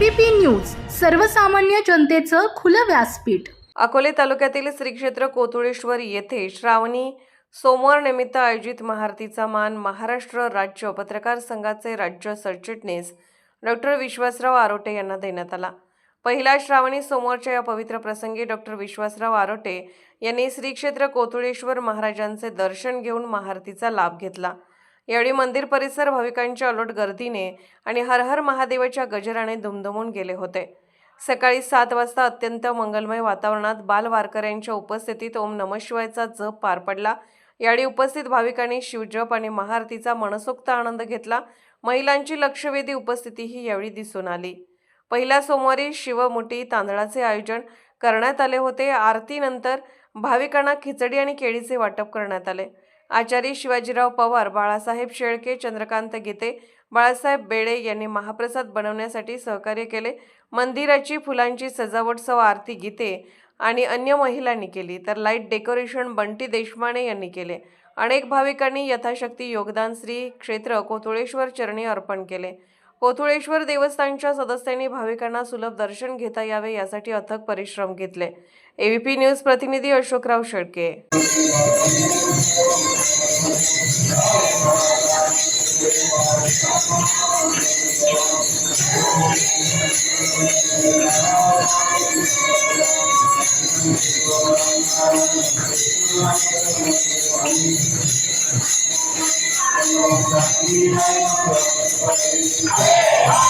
ABP news सर्वसामान्य जनतेचं खुलं व्यासपीठ. अकोले तालुक्यातील श्री क्षेत्र कोतुळेश्वर येथे श्रावणी सोमवार निमित्त आयोजित महारतीचा मान महाराष्ट्र राज्य पत्रकार संघाचे राज्य सरचिटणीस डॉक्टर विश्वासराव आरोटे यांना देण्यात आला. पहिला श्रावणी सोमवारच्या या पवित्र प्रसंगी डॉक्टर विश्वासराव आरोटे यांनी श्री क्षेत्र कोतुळेश्वर महाराजांचे दर्शन घेऊन महारतीचा लाभ घेतला. यावेळी मंदिर परिसर भाविकांच्या अलोट गर्दीने आणि हर हर महादेवाच्या गजराने दुमदुमून गेले होते. सकाळी सात वाजता अत्यंत मंगलमय वातावरणात बाल वारकऱ्यांच्या उपस्थितीत ओम नमशिवायचा जप पार पडला. यावेळी उपस्थित भाविकांनी शिवजप आणि महाआरतीचा मनसोक्त आनंद घेतला. महिलांची लक्षवेधी उपस्थितीही यावेळी दिसून आली. पहिल्या सोमवारी शिवमुठी तांदळाचे आयोजन करण्यात आले होते. आरतीनंतर भाविकांना खिचडी आणि केळीचे वाटप करण्यात आले. आचार्य शिवाजीराव पवार बाळासाहेब शेळके चंद्रकांत गीते बाळासाहेब बेळे यांनी महाप्रसाद बनवण्यासाठी सहकार्य केले. मंदिराची फुलांची सजावट सव आरती गीते आणि अन्य महिलांनी केली. तर लाइट डेकोरेशन बंटी देशमाने यांनी केले. अनेक भाविकांनी यथाशक्ती योगदान श्री क्षेत्र कोतुळेश्वर चरणी अर्पण केले. कोथुळेश्वर देवस्थानच्या सदस्यांनी भाविकांना सुलभ दर्शन घेता यावे यासाठी अथक परिश्रम घेतले. एबीपी न्यूज प्रतिनिधी Ashokrao Shelke. Amen.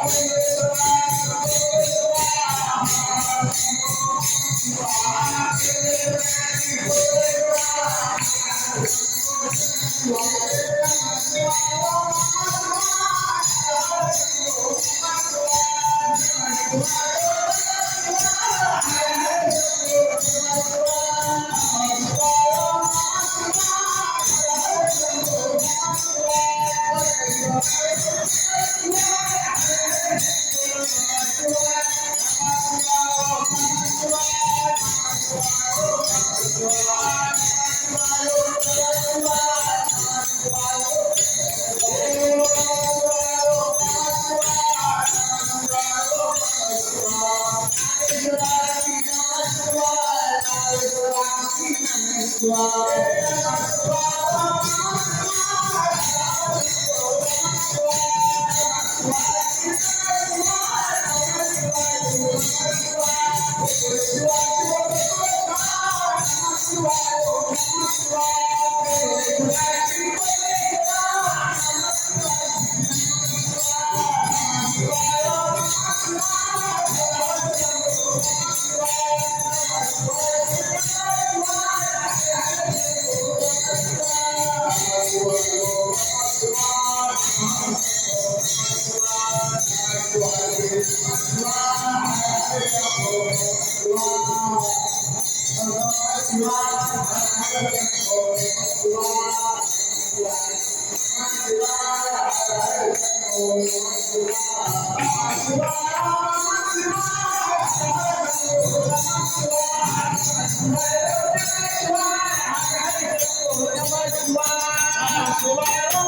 ¡Vengan a ver! Thank you. Bye.